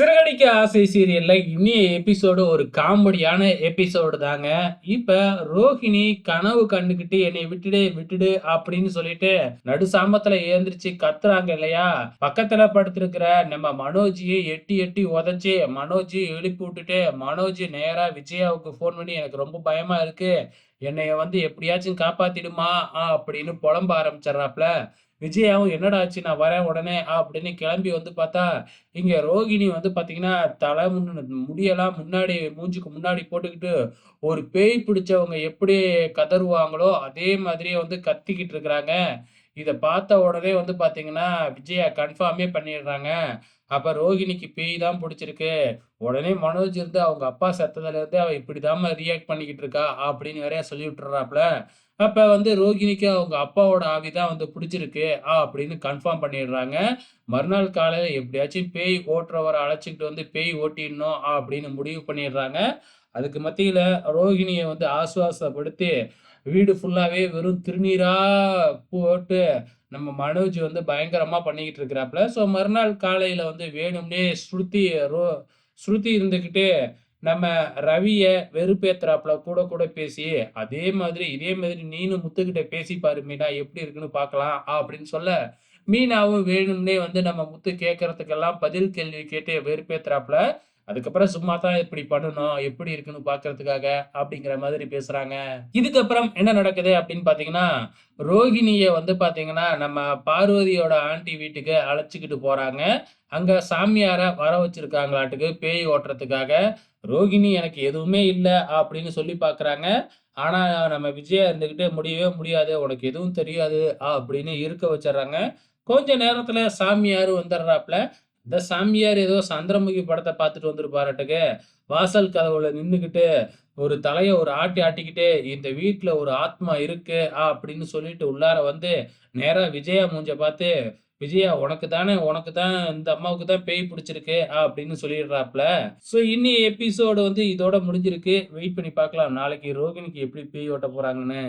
சிறகடிக்க ஆசை சீரியல்ல இன்னிய எபிசோடு ஒரு காமெடியான எபிசோடு தாங்க. இப்ப ரோஹிணி கனவு கண்டுகிட்டு என்னை விட்டுடு விட்டுடு அப்படின்னு சொல்லிட்டு நடு சாமத்துல ஏந்திரிச்சு கத்துறாங்க இல்லையா? பக்கத்துல படுத்திருக்கிற நம்ம மனோஜியை எட்டி எட்டி உதச்சி மனோஜ் எழுப்பி விட்டுட்டு மனோஜ் நேரா விஜயாவுக்கு ஃபோன் பண்ணி எனக்கு ரொம்ப பயமா இருக்கு. என்னைய வந்து எப்படியாச்சும் காப்பாத்திடுமா அப்படின்னு புலம்ப ஆரம்பிச்சிடுறாப்ல. விஜயாவும் என்னடா ஆச்சு நான் வரேன் உடனே அப்படின்னு கிளம்பி வந்து பார்த்தா, இங்க ரோகிணி வந்து பார்த்தீங்கன்னா, தலை முன்னு முடியெல்லாம் முன்னாடி மூஞ்சுக்கு முன்னாடி போட்டுக்கிட்டு, ஒரு பேய் பிடிச்சவங்க எப்படி கதறுவாங்களோ, அதே மாதிரியே வந்து கத்திக்கிட்டு இருக்கிறாங்க. இதை பார்த்த உடனே வந்து பார்த்தீங்கன்னா, விஜயா கன்ஃபார்மே பண்ணிடுறாங்க. அப்போ ரோகிணிக்கு பேய் தான் பிடிச்சிருக்கு உடனே மனோஜ் இருந்து அவங்க அப்பா செத்ததுலேருந்து இப்படி இப்படிதாம்மா ரியாக்ட் பண்ணிக்கிட்டு இருக்கா, அப்படின்னு வேறையா சொல்லி விட்டுர்றாப்ல. அப்போ வந்து ரோகிணிக்கு அவங்க அப்பாவோட ஆவி தான் வந்து பிடிச்சிருக்கு ஆ அப்படின்னு கன்ஃபார்ம் பண்ணிடுறாங்க. மறுநாள் காலையில் எப்படியாச்சும் பேய் ஓட்டுறவரை அழைச்சிக்கிட்டு வந்து பேய் ஓட்டிடணும் அப்படின்னு முடிவு பண்ணிடுறாங்க. அதுக்கு மத்தியில் ரோஹிணியை வந்து ஆசுவாசப்படுத்தி, வீடு ஃபுல்லாகவே வெறும் திருநீராக போட்டு நம்ம மனோஜ் வந்து பயங்கரமாக பண்ணிக்கிட்டு இருக்கிறாப்புல ஸோ மறுநாள் காலையில் வந்து வேணும்னே ஸ்ருதி ரோ ஸ்ருதி இருந்துக்கிட்டு நம்ம ரவியை வெறுப்பேத்துறாப்புல கூட கூட பேசி, அதே மாதிரி இதே மாதிரி நீனும் முத்துக்கிட்ட பேசி பாரு மீனா எப்படி இருக்குன்னு பார்க்கலாம் அப்படின்னு சொல்ல, மீனாவும் வேணும்னே வந்து நம்ம முத்து கேட்கறதுக்கெல்லாம் பதில் கேள்வி கேட்டு வெறுப்பேத்துறாப்புல. அதுக்கப்புறம் சும்மா தான் இப்படி பண்ணணும், எப்படி இருக்குன்னு பார்க்கறதுக்காக அப்படிங்கிற மாதிரி பேசுறாங்க. இதுக்கப்புறம் என்ன நடக்குது அப்படின்னு பார்த்தீங்கன்னா, ரோகிணியை வந்து பாத்தீங்கன்னா நம்ம பார்வதியோட ஆண்டி வீட்டுக்கு அழைச்சிக்கிட்டு போறாங்க. அங்க சாமியார வர வச்சிருக்காங்களாட்டுக்கு பேய் ஓட்டுறதுக்காக. ரோகிணி எனக்கு எதுவுமே இல்லை அப்படின்னு சொல்லி பார்க்குறாங்க. ஆனா நம்ம விஜயா இருந்துகிட்டு முடியவே முடியாது. உனக்கு எதுவும் தெரியாது அப்படின்னு இருக்க வச்சிடுறாங்க கொஞ்ச நேரத்துல சாமியார் வந்துடுறாப்புல இந்த சாமியார் ஏதோ சந்திரமுகி படத்தை பார்த்துட்டு வந்திருப்பாராட்டுக்கு. வாசல் கதவுல நின்றுக்கிட்டு ஒரு தலையை ஒரு ஆட்டி ஆட்டிக்கிட்டு, இந்த வீட்டில் ஒரு ஆத்மா இருக்கு அப்படின்னு சொல்லிட்டு உள்ளார வந்து நேராக விஜயா மூஞ்ச பார்த்து, விஜயா உனக்கு தானே உனக்கு தான் இந்த அம்மாவுக்கு தான் பேய் பிடிச்சிருக்கு அப்படின்னு சொல்லிடுறாப்ல. ஸோ இன்னி எபிசோடு வந்து இதோட முடிஞ்சிருக்கு. வெயிட் பண்ணி பார்க்கலாம். நாளைக்கு ரோகிணிக்கு எப்படி பேய் ஓட்ட போறாங்கன்னு.